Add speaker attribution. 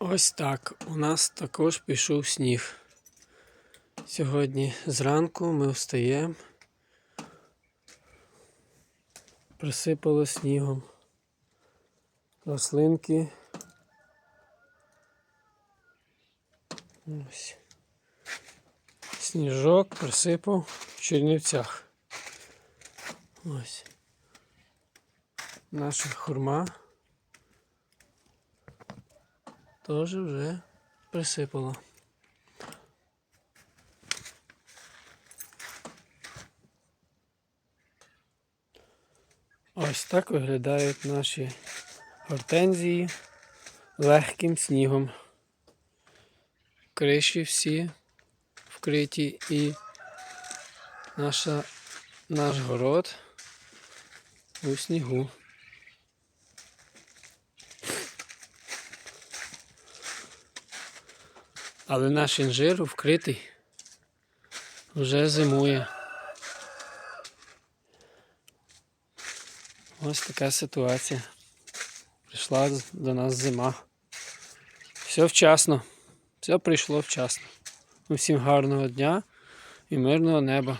Speaker 1: Ось так. У нас також пішов сніг. Сьогодні зранку ми встаємо. Присипало снігом. Рослинки. Ось. Сніжок присипав в Чернівцях. Ось. Наша хурма. Теж вже присипало. Ось так виглядають наші гортензії легким снігом. Криші всі вкриті і наша, наш город у снігу. Але наш інжир вкритий вже зимує. Ось така ситуація. Прийшла до нас зима. Все вчасно. Все прийшло вчасно. Усім гарного дня і мирного неба.